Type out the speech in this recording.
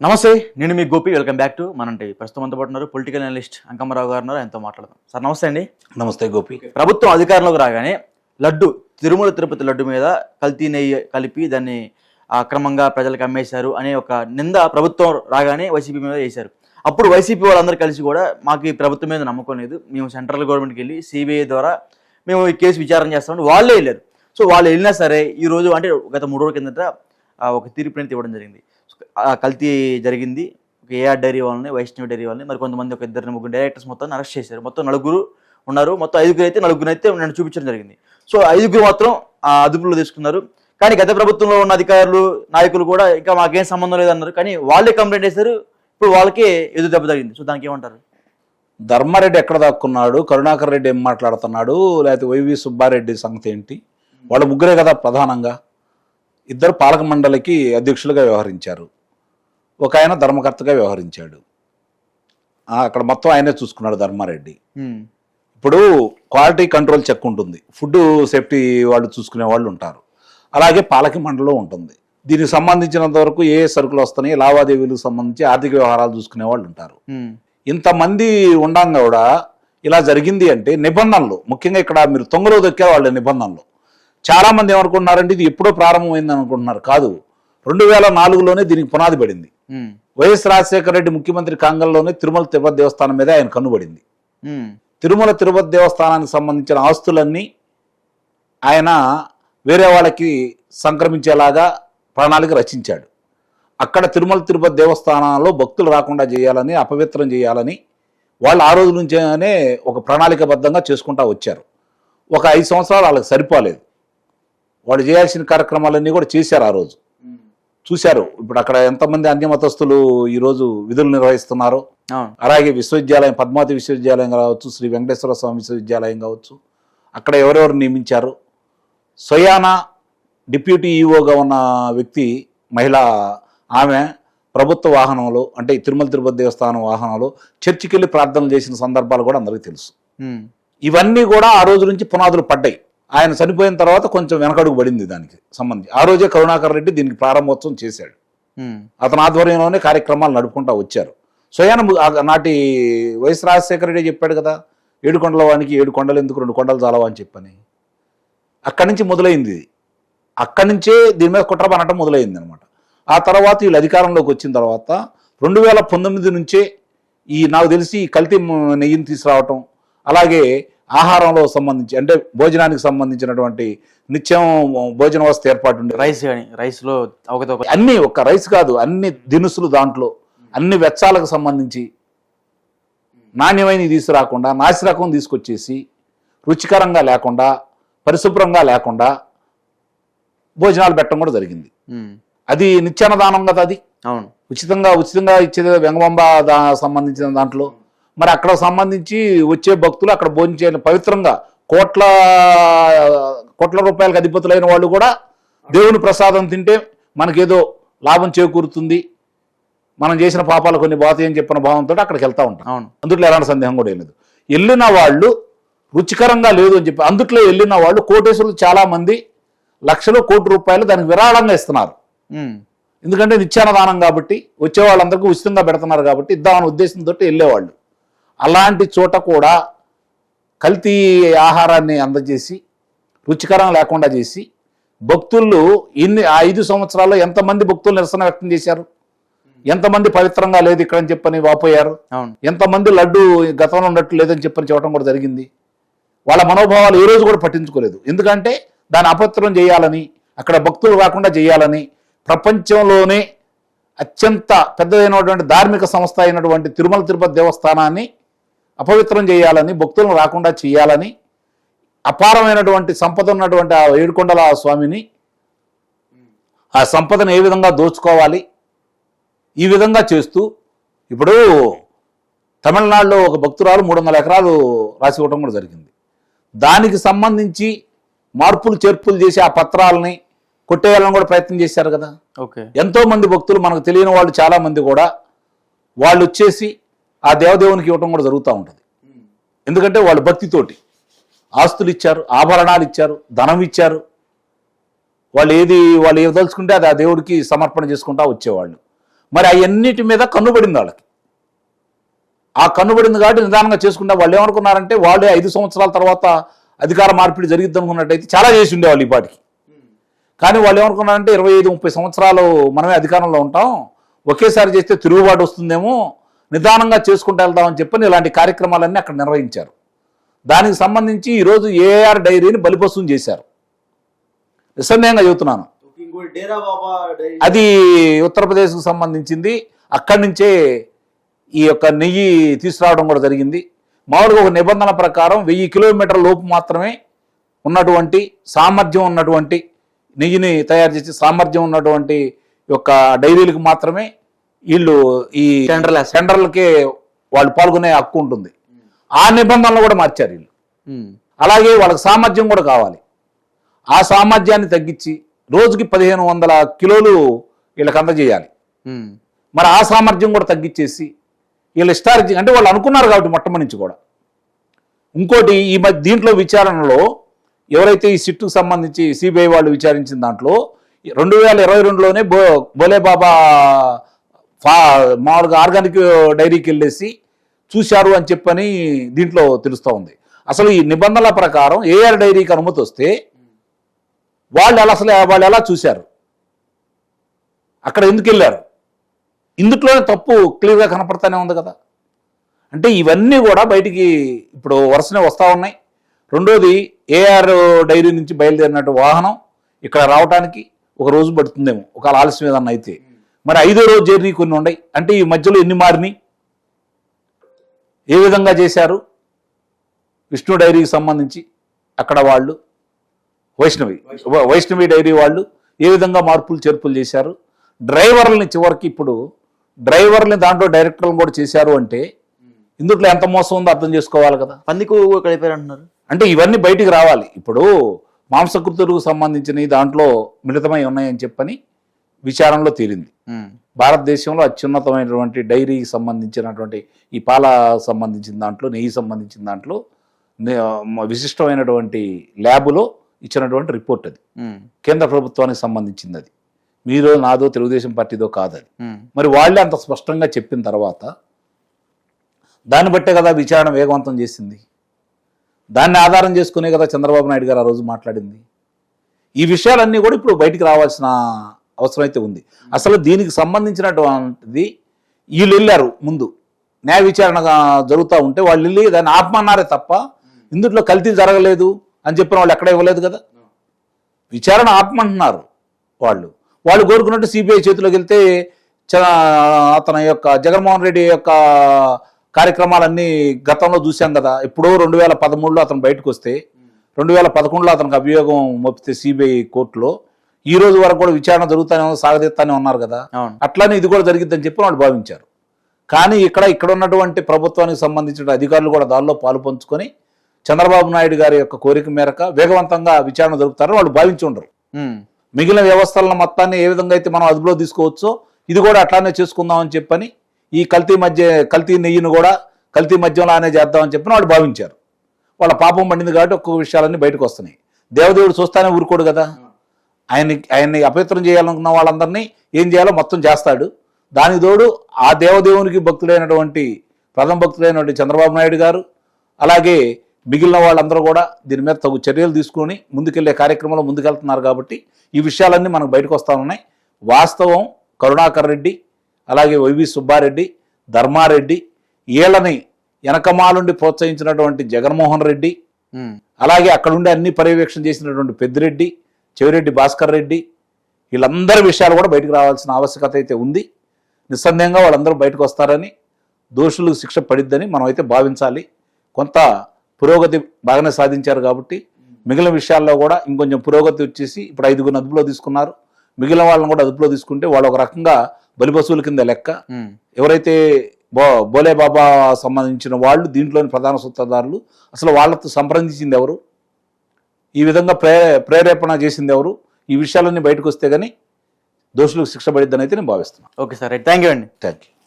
నమస్తే నేను మీ గోపి. వెల్కమ్ బ్యాక్ టు మనంటే ప్రస్తుతం అంతా ఉన్నారు పొలిటికల్ అనలిస్ట్ అంకమ్మరావు గారు ఉన్నారు. ఆయనతో మాట్లాడదాం. సార్ నమస్తే అండి. నమస్తే గోపి. ప్రభుత్వం అధికారంలోకి రాగానే లడ్డు తిరుమల తిరుపతి లడ్డు మీద కల్తీ నెయ్యి కలిపి దాన్ని అక్రమంగా ప్రజలకు అమ్మేశారు అనే ఒక నింద ప్రభుత్వం రాగానే వైసీపీ మీద వేశారు. అప్పుడు వైసీపీ వాళ్ళందరూ కలిసి కూడా మాకు ఈ ప్రభుత్వం మీద నమ్మకం లేదు. మేము సెంట్రల్ గవర్నమెంట్కి వెళ్ళి సిబిఐ ద్వారా మేము ఈ కేసు విచారణ చేస్తామని వాళ్ళే వెళ్ళారు. సో వాళ్ళు వెళ్ళినా సరే ఈ రోజు అంటే గత మూడు రోజుల కిందట ఒక తీర్పు అనేది ఇవ్వడం జరిగింది. కల్తీ జరిగింది. ఒక ఏఆర్ డైరీ వాళ్ళని వైష్ణవి డైరీ వాళ్ళని మరి కొంతమంది ఒక ఇద్దరు ముగ్గురు డైరెక్టర్స్ మొత్తం అరెస్ట్ చేశారు. మొత్తం నలుగురు ఉన్నారు. మొత్తం ఐదుగురు అయితే నలుగురు అయితే నన్ను చూపించడం జరిగింది. సో ఐదుగురు మాత్రం ఆ అదుపులో తీసుకున్నారు. కానీ గత ప్రభుత్వంలో ఉన్న అధికారులు నాయకులు కూడా ఇంకా మాకేం సంబంధం లేదన్నారు. కానీ వాళ్ళే కంప్లైంట్ చేశారు. ఇప్పుడు వాళ్ళకే ఎదురు దెబ్బ తగ్గింది సో దానికి ఏమంటారు? ధర్మారెడ్డి ఎక్కడ దాక్కున్నాడు? కరుణాకర్ రెడ్డి ఏం మాట్లాడుతున్నాడు? లేకపోతే వైవి సుబ్బారెడ్డి సంగతి ఏంటి? వాళ్ళ ముగ్గురే కదా ప్రధానంగా. ఇద్దరు పాలక మండలికి అధ్యక్షులుగా వ్యవహరించారు. ఒక ఆయన ధర్మకర్తగా వ్యవహరించాడు. అక్కడ మొత్తం ఆయనే చూసుకున్నాడు ధర్మారెడ్డి. ఇప్పుడు క్వాలిటీ కంట్రోల్ చెక్ ఉంటుంది. ఫుడ్ సేఫ్టీ వాళ్ళు చూసుకునే వాళ్ళు ఉంటారు. అలాగే పాలక మండలం ఉంటుంది. దీనికి సంబంధించినంత వరకు ఏ సరుకులు వస్తున్నాయి లావాదేవీలకు సంబంధించి ఆర్థిక వ్యవహారాలు చూసుకునే వాళ్ళు ఉంటారు. ఇంతమంది ఉండంగా కూడా ఇలా జరిగింది అంటే నిబంధనలు ముఖ్యంగా ఇక్కడ మీరు తొంగలో దొక్కారు వాళ్ళ నిబంధనలు. చాలా మంది ఏమనుకుంటున్నారంటే ఇది ఎప్పుడో ప్రారంభమైంది అనుకుంటున్నారు. కాదు. రెండు వేల నాలుగులోనే దీనికి పునాది పడింది. వైఎస్ రాజశేఖర రెడ్డి ముఖ్యమంత్రి కాంగంలోనే తిరుమల తిరుపతి దేవస్థానం మీద ఆయన కన్నుబడింది తిరుమల తిరుపతి దేవస్థానానికి సంబంధించిన ఆస్తులన్నీ ఆయన వేరే వాళ్ళకి సంక్రమించేలాగా ప్రణాళిక రచించాడు. అక్కడ తిరుమల తిరుపతి దేవస్థానంలో భక్తులు రాకుండా చేయాలని అపవిత్రం చేయాలని వాళ్ళు ఆ రోజు నుంచేనే ఒక ప్రణాళికబద్ధంగా చేసుకుంటా వచ్చారు. ఒక ఐదు సంవత్సరాలు వాళ్ళకి సరిపోలేదు. వాళ్ళు చేయాల్సిన కార్యక్రమాలన్నీ కూడా చేశారు ఆ రోజు. చూశారు. ఇప్పుడు అక్కడ ఎంతమంది అన్యమతస్తులు ఈరోజు విధులు నిర్వహిస్తున్నారో అలాగే విశ్వవిద్యాలయం పద్మావతి విశ్వవిద్యాలయం కావచ్చు శ్రీ వెంకటేశ్వర స్వామి విశ్వవిద్యాలయం కావచ్చు అక్కడ ఎవరెవరు నియమించారు? సొయానా డిప్యూటీ ఈఓగా ఉన్న వ్యక్తి మహిళ ఆమె ప్రభుత్వ వాహనంలో అంటే తిరుమల తిరుపతి దేవస్థానం వాహనంలో చర్చికి వెళ్ళి ప్రార్థనలు చేసిన సందర్భాలు కూడా అందరికీ తెలుసు. ఇవన్నీ కూడా ఆ రోజు నుంచి పునాదులు పడ్డాయి. ఆయన చనిపోయిన తర్వాత కొంచెం వెనకడుగు పడింది దానికి సంబంధించి. ఆ రోజే కరుణాకర్ రెడ్డి దీనికి ప్రారంభోత్సవం చేశాడు. అతని ఆధ్వర్యంలోనే కార్యక్రమాలు నడుపుకుంటా వచ్చారు. స్వయాన నాటి వైఎస్ రాజశేఖర రెడ్డి చెప్పాడు కదా ఏడు కొండల వానికి ఏడు కొండలు ఎందుకు రెండు కొండలు చాలవా అని చెప్పని. అక్కడి నుంచి మొదలైంది ఇది. అక్కడి నుంచే దీని మీద కుట్ర పనటం మొదలైంది అనమాట ఆ తర్వాత వీళ్ళు అధికారంలోకి వచ్చిన తర్వాత రెండు వేల పంతొమ్మిది నుంచే ఈ నాకు తెలిసి కల్తీ నెయ్యిని తీసుకురావటం అలాగే ఆహారంలో సంబంధించి అంటే భోజనానికి సంబంధించినటువంటి నిత్యం భోజన వసతి ఏర్పాటు ఉండే రైస్ కానీ రైస్లో అవకతవక అన్ని ఒక్క రైస్ కాదు అన్ని దినుసులు దాంట్లో అన్ని వెచ్చాలకు సంబంధించి నాణ్యమైన తీసుకురాకుండా నాసిరకం తీసుకొచ్చేసి రుచికరంగా లేకుండా పరిశుభ్రంగా లేకుండా భోజనాలు పెట్టడం కూడా జరిగింది. అది నిత్యాన్నదానం కదా అది? అవును. ఉచితంగా ఉచితంగా ఇచ్చేది వెంగబంబ దా సంబంధించిన దాంట్లో. మరి అక్కడ సంబంధించి వచ్చే భక్తులు అక్కడ భోజనం పవిత్రంగా కోట్ల కోట్ల రూపాయలకు అధిపతులైన వాళ్ళు కూడా దేవుని ప్రసాదం తింటే మనకేదో లాభం చేకూరుతుంది. మనం చేసిన పాపాలు కొన్ని పోతాయి అని చెప్పిన భావంతో అక్కడికి వెళ్తా ఉంటాం. అవును. అందుట్లో ఎలాంటి సందేహం కూడా ఏం లేదు. వెళ్ళిన వాళ్ళు రుచికరంగా లేదు అని చెప్పి అందుట్లో వెళ్ళిన వాళ్ళు కోటేశ్వరులు చాలా మంది లక్షలు కోటి రూపాయలు దానికి విరాళంగా ఇస్తున్నారు. ఎందుకంటే నిత్యాన్నదానం కాబట్టి వచ్చే వాళ్ళందరికీ ఉచితంగా పెడుతున్నారు కాబట్టి ఇద్దామనే ఉద్దేశంతో వెళ్ళేవాళ్ళు. అలాంటి చోట కూడా కల్తీ ఆహారాన్ని అందజేసి రుచికరం లేకుండా చేసి భక్తులు ఇన్ని ఐదు సంవత్సరాల్లో ఎంతమంది భక్తులు నిరసన వ్యక్తం చేశారు? ఎంతమంది పవిత్రంగా లేదు ఇక్కడ అని చెప్పని వాపోయారు? ఎంతమంది లడ్డు గతంలో ఉన్నట్టు లేదని చెప్పని చెప్పడం కూడా జరిగింది. వాళ్ళ మనోభావాలు ఏ రోజు కూడా పట్టించుకోలేదు. ఎందుకంటే దాన్ని అపవిత్రం చేయాలని అక్కడ భక్తులు రాకుండా చేయాలని ప్రపంచంలోనే అత్యంత పెద్దదైనటువంటి ధార్మిక సంస్థ అయినటువంటి తిరుమల తిరుపతి దేవస్థానాన్ని అపవిత్రం చేయాలని భక్తులను రాకుండా చేయాలని అపారమైనటువంటి సంపద ఉన్నటువంటి ఆ ఏడుకొండల స్వామిని ఆ సంపదను ఏ విధంగా దోచుకోవాలి ఈ విధంగా చేస్తూ ఇప్పుడు తమిళనాడులో ఒక భక్తురాలు మూడు వందల ఎకరాలు రాసి ఇవ్వడం కూడా జరిగింది. దానికి సంబంధించి మార్పులు చేర్పులు చేసి ఆ పత్రాలని కొట్టేయాలని కూడా ప్రయత్నం చేశారు కదా. ఓకే. ఎంతో మంది భక్తులు మనకు తెలియని వాళ్ళు చాలా మంది కూడా వాళ్ళు వచ్చేసి ఆ దేవదేవునికి ఇవ్వటం కూడా జరుగుతూ ఉంటుంది. ఎందుకంటే వాళ్ళు భక్తితోటి ఆస్తులు ఇచ్చారు ఆభరణాలు ఇచ్చారు ధనం ఇచ్చారు. వాళ్ళు ఏది వాళ్ళు ఏది తలుచుకుంటే అది ఆ దేవుడికి సమర్పణ చేసుకుంటా వచ్చేవాళ్ళు. మరి అవన్నిటి మీద కన్నుబడింది వాళ్ళకి. ఆ కన్నుబడింది కాబట్టి నిదానంగా చేసుకుంటే వాళ్ళు ఏమనుకున్నారంటే వాళ్ళే ఐదు సంవత్సరాల తర్వాత అధికార మార్పిడి జరిగిద్ది అనుకున్నట్టయితే చాలా చేసి ఉండేవాళ్ళు ఈ పాటికి. కానీ వాళ్ళు ఏమనుకున్నారంటే ఇరవై ఐదు ముప్పై సంవత్సరాలు మనమే అధికారంలో ఉంటాం. ఒకేసారి చేస్తే తిరుగుబాటు వస్తుందేమో నిదానంగా చేసుకుంటూ వెళ్దామని చెప్పని ఇలాంటి కార్యక్రమాలన్నీ అక్కడ నిర్వహించారు. దానికి సంబంధించి ఈరోజు ఏఆర్ డైరీని బలిపశువుని చేశారు. నిస్సందేహంగా చెబుతున్నాను. అది ఉత్తరప్రదేశ్కు సంబంధించింది. అక్కడి నుంచే ఈ యొక్క నెయ్యి తీసుకురావడం కూడా జరిగింది. మామూలుగా ఒక నిబంధన ప్రకారం వెయ్యి కిలోమీటర్ల లోపు మాత్రమే ఉన్నటువంటి సామర్థ్యం ఉన్నటువంటి నెయ్యిని తయారు చేసి సామర్థ్యం ఉన్నటువంటి యొక్క డైరీలకు మాత్రమే వీళ్ళు ఈ టెండర్లు వేస్తారు. టెండర్లకే వాళ్ళు పాల్గొనే హక్కు ఉంటుంది ఆ నిబంధనలు కూడా మార్చారు వీళ్ళు ఉమ్. అలాగే వాళ్ళకి సామర్థ్యం కూడా కావాలి ఆ సామర్థ్యాన్ని తగ్గించి రోజుకి పదిహేను వందల కిలోలు వీళ్ళకి అందజేయాలి ఉమ్. మరి ఆ సామర్థ్యం కూడా తగ్గించేసి వీళ్ళు హిస్టారిక్ అంటే వాళ్ళు అనుకున్నారు కాబట్టి మొట్టమొదటి నుంచి కూడా ఇంకోటి ఈ మధ్య దీంట్లో విచారణలో ఎవరైతే ఈ సిట్టుకు సంబంధించి సిబిఐ వాళ్ళు విచారించిన దాంట్లో రెండు వేల ఇరవై రెండులోనే బో బోలే బాబా ఫా మామూలుగా ఆర్గానిక్ డైరీకి వెళ్ళేసి చూశారు అని చెప్పని దీంట్లో తెలుస్తూ ఉంది. అసలు ఈ నిబంధనల ప్రకారం ఏఆర్ డైరీకి అనుమతి వస్తే వాళ్ళు ఎలా అసలు వాళ్ళు ఎలా చూశారు? అక్కడ ఎందుకు వెళ్ళారు? ఇందుట్లోనే తప్పు క్లియర్గా కనపడతానే ఉంది కదా. అంటే ఇవన్నీ కూడా బయటికి ఇప్పుడు వరుసనే వస్తూ ఉన్నాయి. రెండోది ఏఆర్ డైరీ నుంచి బయలుదేరినట్టు వాహనం ఇక్కడ రావడానికి ఒక రోజు పడుతుందేమో. ఒక ఆలస్యం ఏదన్నా అయితే. మరి ఐదో రోజు జర్నీ కొన్ని ఉన్నాయి. అంటే ఈ మధ్యలో ఎన్ని మారినాయి ఏ విధంగా చేశారు? విష్ణు డైరీకి సంబంధించి అక్కడ వాళ్ళు వైష్ణవి వైష్ణవి. డైరీ వాళ్ళు ఏ విధంగా మార్పులు చేర్పులు చేశారు? డ్రైవర్లని చివరికి ఇప్పుడు డ్రైవర్ని దాంట్లో డైరెక్టర్లను కూడా చేశారు అంటే ఇందుట్లో ఎంత మోసం ఉందో అర్థం చేసుకోవాలి కదా. పందికు కలిపారు అంటున్నారు? అంటే ఇవన్నీ బయటికి రావాలి. ఇప్పుడు మాంసకృతులకు సంబంధించిన దాంట్లో మిళితమై ఉన్నాయని చెప్పని విచారణలో తేలింది ఉమ్. భారతదేశంలో అత్యున్నతమైనటువంటి డైరీకి సంబంధించినటువంటి ఈ పాల సంబంధించిన దాంట్లో నెయ్యి సంబంధించిన దాంట్లో విశిష్టమైనటువంటి ల్యాబులో ఇచ్చినటువంటి రిపోర్ట్ అది. కేంద్ర ప్రభుత్వానికి సంబంధించింది అది మీదో నాదో తెలుగుదేశం పార్టీదో కాదది ఉమ్. మరి వాళ్ళే అంత స్పష్టంగా చెప్పిన తర్వాత దాన్ని బట్టే కదా విచారణ వేగవంతం చేసింది దాన్ని ఆధారం చేసుకునే కదా చంద్రబాబు నాయుడు గారు ఆ రోజు మాట్లాడింది ఈ విషయాలన్నీ కూడా ఇప్పుడు బయటికి రావాల్సిన అవసరం అయితే ఉంది. అసలు దీనికి సంబంధించినటువంటిది వీళ్ళు వెళ్ళారు ముందు. న్యాయ విచారణ జరుగుతూ ఉంటే వాళ్ళు వెళ్ళి దాన్ని ఆపమన్నారే తప్ప ఇందులో కల్తీ జరగలేదు అని చెప్పిన వాళ్ళు ఎక్కడ ఇవ్వలేదు కదా? విచారణ ఆపమంటున్నారు వాళ్ళు. వాళ్ళు కోరుకున్నట్టు సిబిఐ చేతిలోకి వెళ్తే చ- అతని యొక్క జగన్మోహన్ రెడ్డి యొక్క కార్యక్రమాలన్నీ గతంలో చూశాం కదా. ఎప్పుడో రెండు వేల పదమూడులో అతను బయటకు వస్తే రెండు వేల పదకొండులో అతనికి అభియోగం మోపితే సిబిఐ కోర్టులో ఈ రోజు వరకు కూడా విచారణ జరుగుతానే ఉంది, సాగదీస్తానే ఉన్నారు కదా. అట్లానే ఇది కూడా జరిగిద్దని చెప్పి వాళ్ళు భావించారు. కానీ ఇక్కడ ఇక్కడ ఉన్నటువంటి ప్రభుత్వానికి సంబంధించిన అధికారులు కూడా దానిలో పాలు పంచుకొని చంద్రబాబు నాయుడు గారి యొక్క కోరిక మేరకు వేగవంతంగా విచారణ జరుపుతారని వాళ్ళు భావించి ఉండరు. మిగిలిన వ్యవస్థలను మొత్తాన్ని ఏ విధంగా అయితే మనం అదుపులో తీసుకోవచ్చో ఇది కూడా అట్లానే చేసుకుందామని చెప్పని ఈ కల్తీ మధ్య కల్తీ నెయ్యిని కూడా కల్తీ మద్యంలానే చేద్దామని చెప్పని వాళ్ళు భావించారు. వాళ్ళ పాపం పండింది కాబట్టి ఒక్కొక్క విషయాలన్నీ బయటకు వస్తున్నాయి. దేవదేవుడు చూస్తానే ఊరుకోడు కదా. ఆయన్ని ఆయన్ని అపవిత్రం చేయాలనుకున్న వాళ్ళందరినీ ఏం చేయాలో మొత్తం చేస్తాడు దానికి తోడు ఆ దేవదేవునికి భక్తుడైనటువంటి ప్రథమ భక్తుడైనటువంటి చంద్రబాబు నాయుడు గారు అలాగే మిగిలిన వాళ్ళందరూ కూడా దీని మీద తగు చర్యలు తీసుకొని ముందుకెళ్ళే కార్యక్రమంలో ముందుకెళ్తున్నారు కాబట్టి ఈ విషయాలన్నీ మనకు బయటకు వస్తా ఉన్నాయి వాస్తవం కరుణాకర్ రెడ్డి అలాగే వైవి సుబ్బారెడ్డి ధర్మారెడ్డి వీళ్ళని వెనకమాలుండి ప్రోత్సహించినటువంటి జగన్మోహన్ రెడ్డి. అలాగే అక్కడ ఉండి అన్ని పర్యవేక్షణ చేసినటువంటి పెద్దిరెడ్డి చెవిరెడ్డి భాస్కర్ రెడ్డి వీళ్ళందరి విషయాలు కూడా బయటకు రావాల్సిన ఆవశ్యకత అయితే ఉంది. నిస్సందేహంగా వాళ్ళందరూ బయటకు వస్తారని దోషులకు శిక్ష పడిద్దని మనం అయితే భావించాలి. కొంత పురోగతి బాగానే సాధించారు కాబట్టి మిగిలిన విషయాల్లో కూడా ఇంకొంచెం పురోగతి వచ్చేసి ఇప్పుడు ఐదుగురు అదుపులో తీసుకున్నారు. మిగిలిన వాళ్ళని కూడా అదుపులో తీసుకుంటే వాళ్ళు ఒక రకంగా బలిపశువుల కింద లెక్క. ఎవరైతే బో బోలే బాబా సంబంధించిన వాళ్ళు దీంట్లోని ప్రధాన సూత్రధారులు అసలు వాళ్ళతో సంప్రదించింది ఎవరు? ఈ విధంగా ప్రే ప్రేరేపణ చేసింది ఎవరు? ఈ విషయాలన్నీ బయటకు వస్తే కానీ దోషులకు శిక్ష పడిద్దని అయితే నేను భావిస్తున్నాను ఓకే సార్ థ్యాంక్ యూ అండి. Thank you